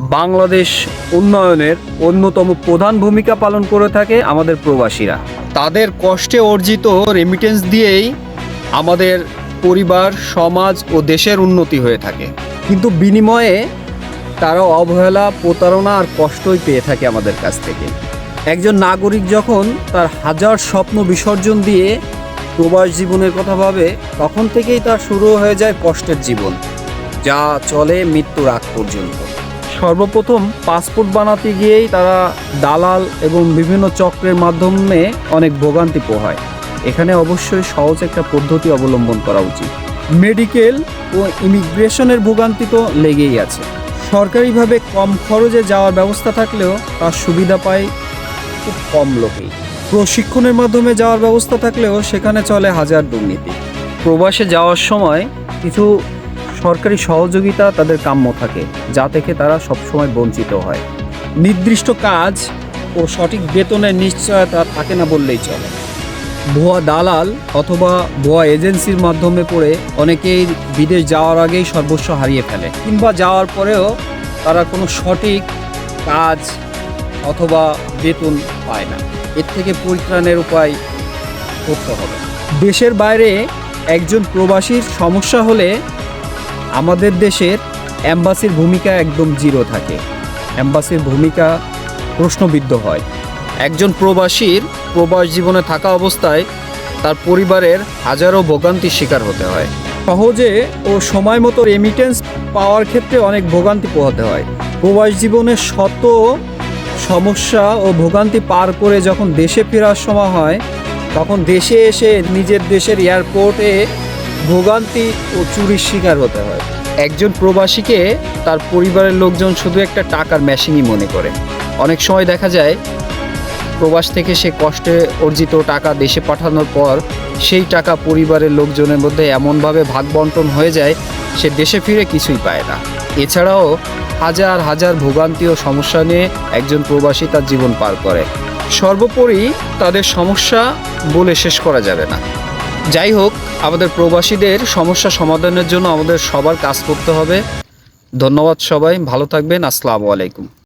বাংলাদেশ উন্নয়নের অন্যতম প্রধান ভূমিকা পালন করে থাকে আমাদের প্রবাসীরা। তাদের কষ্টে অর্জিত রেমিটেন্স দিয়েই আমাদের পরিবার, সমাজ ও দেশের উন্নতি হয়ে থাকে। কিন্তু বিনিময়ে তারা অবহেলা, প্রতারণা আর কষ্টই পেয়ে থাকে আমাদের কাছ থেকে। একজন নাগরিক যখন তার হাজার স্বপ্ন বিসর্জন দিয়ে প্রবাস জীবনের কথা ভাবে, তখন থেকেই তার শুরু হয়ে যায় কষ্টের জীবন, যা চলে মৃত্যুর আগ পর্যন্ত। সর্বপ্রথম পাসপোর্ট বানাতে গিয়েই তারা দালাল এবং বিভিন্ন চক্রের মাধ্যমে অনেক ভোগান্তি পোহায়। এখানে অবশ্যই সহজ একটা পদ্ধতি অবলম্বন করা উচিত। মেডিকেল ও ইমিগ্রেশনের ভোগান্তি তো লেগেই আছে। সরকারিভাবে কম খরচে যাওয়ার ব্যবস্থা থাকলেও তার সুবিধা পায় খুব কম লোকেই। প্রশিক্ষণের মাধ্যমে যাওয়ার ব্যবস্থা থাকলেও সেখানে চলে হাজার দুর্নীতি। প্রবাসে যাওয়ার সময় কিছু সরকারি সহযোগিতা তাদের কাম্য থাকে, যা থেকে তারা সবসময় বঞ্চিত হয়। নির্দিষ্ট কাজ ও সঠিক বেতনের নিশ্চয়তা থাকে না বললেই চলে। ভুয়া দালাল অথবা ভুয়া এজেন্সির মাধ্যমে পড়ে অনেকেই বিদেশ যাওয়ার আগেই সর্বস্ব হারিয়ে ফেলে, কিংবা যাওয়ার পরেও তারা কোনো সঠিক কাজ অথবা বেতন পায় না। এর থেকে পরিত্রাণের উপায় করতে হবে। দেশের বাইরে একজন প্রবাসীর সমস্যা হলে আমাদের দেশের অ্যাম্বাসির ভূমিকা একদম জিরো থাকে। অ্যাম্বাসির ভূমিকা প্রশ্নবিদ্ধ হয়। একজন প্রবাসীর প্রবাস জীবনে থাকা অবস্থায় তার পরিবারের হাজারো ভোগান্তির শিকার হতে হয়। সহজে ও সময় মতো রেমিটেন্স পাওয়ার ক্ষেত্রে অনেক ভোগান্তি পোহাতে হয়। প্রবাস জীবনে শত সমস্যা ও ভোগান্তি পার করে যখন দেশে ফেরার সময় হয়, তখন দেশে এসে নিজের দেশের এয়ারপোর্টে ভোগান্তি ও চুরির শিকার হতে হয়। একজন প্রবাসীকে তার পরিবারের লোকজন শুধু একটা টাকার মেশিনই মনে করে। অনেক সময় দেখা যায়, প্রবাস থেকে সে কষ্টে অর্জিত টাকা দেশে পাঠানোর পর সেই টাকা পরিবারের লোকজনের মধ্যে এমনভাবে ভাগ বন্টন হয়ে যায়, সে দেশে ফিরে কিছুই পায় না। এছাড়াও হাজার হাজার ভোগান্তি ও সমস্যা নিয়ে একজন প্রবাসী তার জীবন পার করে। সর্বোপরি তাদের সমস্যা বলে শেষ করা যাবে না। যাই হোক, আমাদের প্রবাসীদের সমস্যা সমাধানের জন্য আমাদের সবার কাজ করতে হবে। ধন্যবাদ সবাই, ভালো থাকবেন, আসসালামু আলাইকুম।